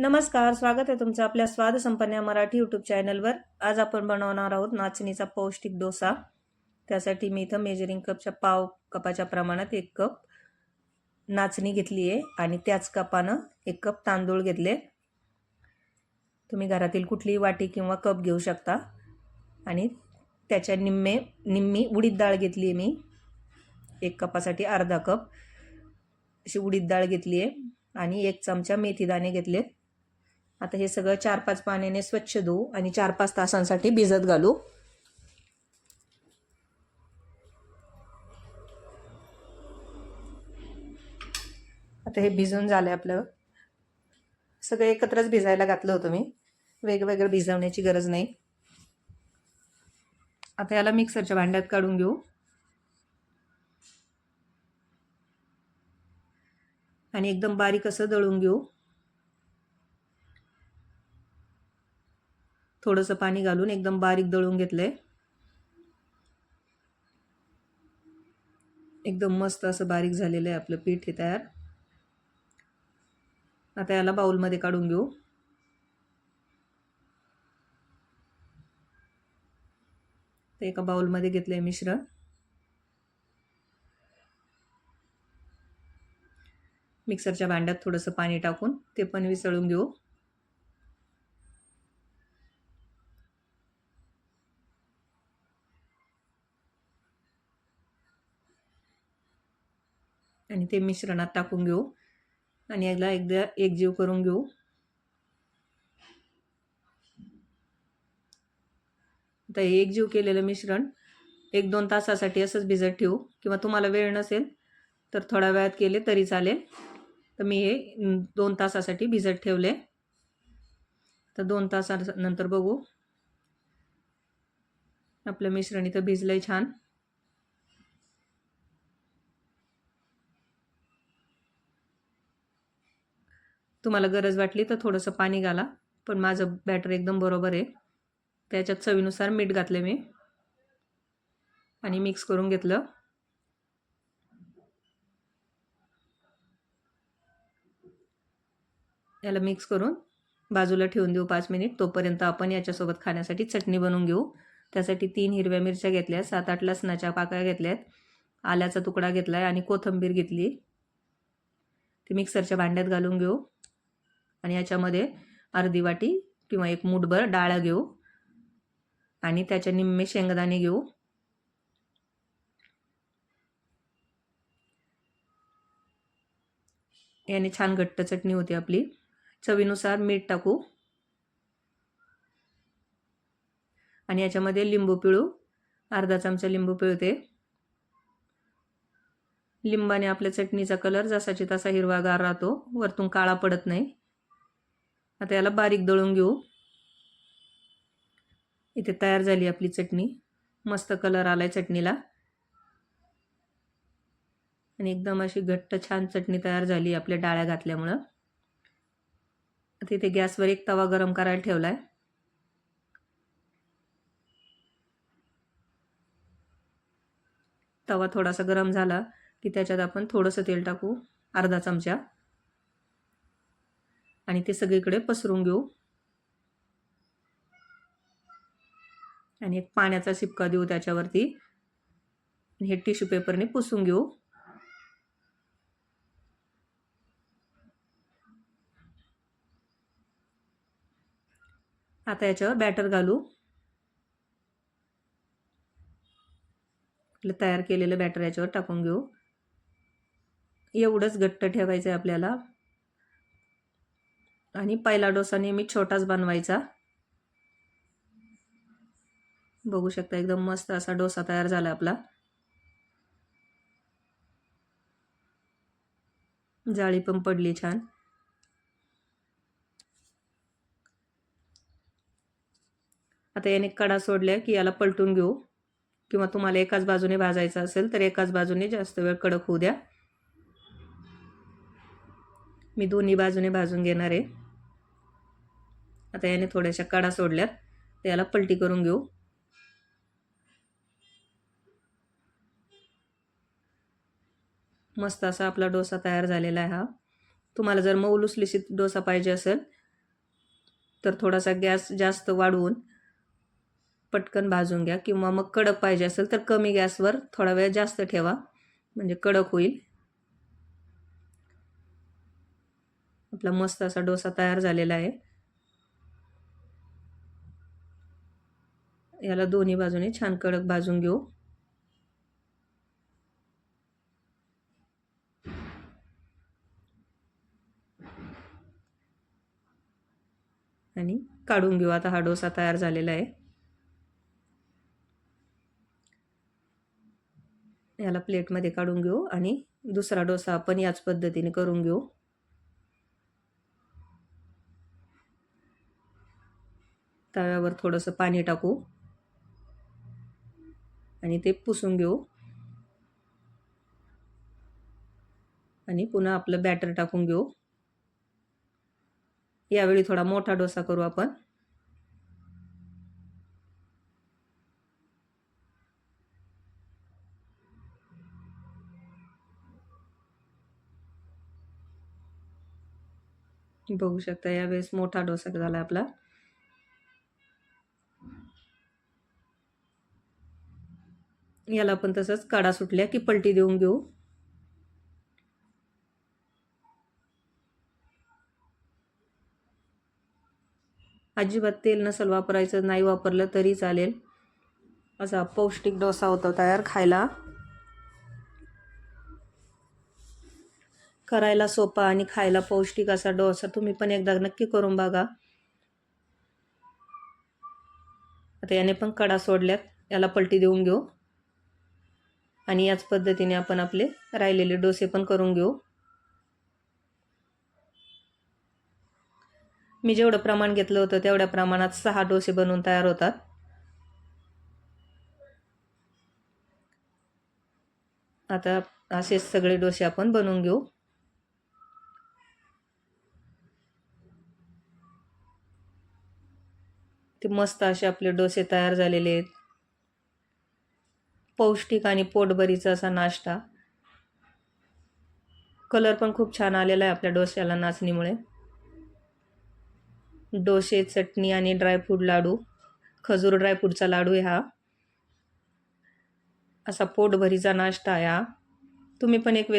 नमस्कार स्वागत आहे तुमचं आपल्या स्वाद संपन्न या मराठी यूट्यूब चॅनलवर आज आपण बनवणार आहोत नाचणीचा पौष्टिक डोसा. त्यासाठी मी इथं मेजरिंग कपच्या पाव कपाच्या प्रमाणात एक कप नाचणी घेतली आहे आणि त्याच कपानं एक कप तांदूळ घेतले. तुम्ही घरातील कुठलीही वाटी किंवा कप घेऊ शकता. आणि त्याच्या निम्मे निम्मी उडीद डाळ घेतली आहे मी. एक कपासाठी अर्धा कप अशी उडीद डाळ घेतली आहे. आणि एक चमचा मेथी दाणे घेतले. आता हे सगळं चार पाच पाण्याने स्वच्छ धुवू आणि चार पाच तासांसाठी भिजत घालू. आता हे भिजून झालं आपलं. सगळं एकत्रच भिजायला घातलं होतं मी. वेगवेगळं भिजवण्याची गरज नाही. आता याला मिक्सरच्या भांड्यात काढून घेऊ. आणि एकदम बारीक असं दळून घेऊ. थोडंसं पाणी घालून एकदम बारीक दळून घेतलंय. एकदम मस्त असं बारीक झालेलं आहे आपलं पीठ हे तयार. आता याला बाऊलमध्ये काढून घेऊ. तर एका बाउलमध्ये घेतलंय मिश्रण. मिक्सरच्या भांड्यात थोडंसं पाणी टाकून ते पण विसळून घेऊ. आणि ते मिश्रणात टाकून घेऊ. आणि याला एकदा एकजीव करून घेऊ. आता हे एकजीव केलेलं मिश्रण एक दोन तासासाठी असंच भिजत ठेवू. किंवा तुम्हाला वेळ नसेल तर थोड्या वेळात केले तरी चालेल. तर मी हे दोन तासासाठी भिजत ठेवले. तर दोन तासानंतर बघू. आपलं मिश्रण इथं भिजलं आहे छान. तुम्हाला गरज वाटली तर थोडंसं पाणी घाला. पण माझं बॅटर एकदम बरोबर आहे. त्याच्यात चवीनुसार मीठ घातले मी. आणि मिक्स करून घेतलं. याला मिक्स करून बाजूला ठेवून देऊ पाच मिनिट तोपर्यंत आपण याच्यासोबत खाण्यासाठी चटणी बनवून घेऊ. त्यासाठी तीन हिरव्या मिरच्या घेतल्या सात आठ लसणाच्या पाकळ्या घेतल्यात. आल्याचा तुकडा घेतला आहे आणि कोथिंबीर घेतली. ती मिक्सरच्या भांड्यात घालून घेऊ. आणि याच्यामध्ये अर्धी वाटी किंवा एक मूठभर डाळ घेऊ. आणि त्याच्या निम्मे शेंगदाणे घेऊ. याने छान घट्ट चटणी होती आपली. चवीनुसार मीठ टाकू. आणि याच्यामध्ये लिंबू पिळू. अर्धा चमचा लिंबू पिळते. लिंबाने आपल्या चटणीचा कलर जसाची तसा हिरवागार राहतो. वरतून काळा पडत नाही. आता याला बारीक दळून घेऊ. इथे तयार झाली आपली चटणी. मस्त कलर आलाय चटणीला. आणि एकदम अशी घट्ट छान चटणी तयार झाली आपल्या डाळ्या घातल्यामुळं. तिथे गॅसवर एक तवा गरम करायला ठेवलाय. तवा थोडासा गरम झाला की त्याच्यात आपण थोडंसं तेल टाकू. अर्धा चमचा. आणि ते सगळीकडे पसरून घेऊ. आणि एक पाण्याचा शिपका देऊ त्याच्यावरती. हे टिश्यू पेपरने पुसून घेऊ. आता याच्यावर बॅटर घालू. तयार केलेलं बॅटर याच्यावर टाकून घेऊ. एवढंच घट्ट ठेवायचं आहे आपल्याला. आणि पहिला डोसा नेहमी छोटाच बनवायचा. बघू शकता एकदम मस्त असा डोसा तयार झाला आपला. जाळी पण पडली छान. आता याने कडा सोडल्या की याला पलटून घेऊ. किंवा तुम्हाला एकाच बाजूने भाजायचं असेल तर एकाच बाजूने जास्त वेळ कडक होऊ द्या. मी दोन्ही बाजूने भाजून घेणार आहे. आता याने थोड्याशा कडा सोडल्यात. त्याला पलटी करून घेऊ. मस्त असा आपला डोसा तयार झालेला आहे हा. तुम्हाला जर मऊ लुसलुसीत डोसा पाहिजे असेल तर थोडासा गॅस जास्त वाढवून पटकन भाजून घ्या. किंवा मग कडक पाहिजे असेल तर कमी गॅसवर थोडा वेळ जास्त ठेवा. म्हणजे कडक होईल. आपला मस्त असा डोसा तयार झालेला आहे. याला दोन्ही बाजूने छान कडक भाजून घेऊ. आणि काढून घेऊ. आता हा डोसा तयार झालेला आहे. याला प्लेटमध्ये काढून घेऊ आणि दुसरा डोसा आपण याच पद्धतीने करून घेऊ. तव्यावर थोडंसं पाणी टाकू. आणि ते पुसून घेऊ. आणि पुन्हा आपलं बॅटर टाकून घेऊ. यावेळी थोडा मोठा डोसा करू आपण. बघू शकता यावेळेस मोठा डोसा झाला आपला. याला पण तसंच काडा सुटल्या की पलटी देऊन घेऊ. अजिबात तेल नसेल वापरायचं नाही वापरलं तरी चालेल. असा पौष्टिक डोसा होता तयार खायला. करायला सोपा आणि खायला पौष्टिक असा डोसा तुम्ही पण एकदा नक्की करून बघा. आता याने पण कडा सोडल्यात याला पलटी देऊन घेऊ. आणि याच पद्धतीने आपण आपले राहिलेले डोसे पण करून घेऊ. मी जेवढं प्रमाण घेतलं होतं तेवढ्या प्रमाणात सहा डोसे बनवून तयार होतात. आता असेच सगळे डोसे आपण बनवून घेऊ. ते मस्त असे आपले डोसे तयार झालेले आहेत. पौष्टिक आणि पोटभरीचा असा नाश्ता. कलर पण खूप छान आलेला आहे आपल्या डोश्याला नाचणीमुळे. डोसे चटणी आणि ड्रायफ्रूट लाडू. खजूर ड्रायफ्रूटचा लाडू आहे हा. असा पोटभरीचा नाश्ता आहे हा. तुम्ही पण एक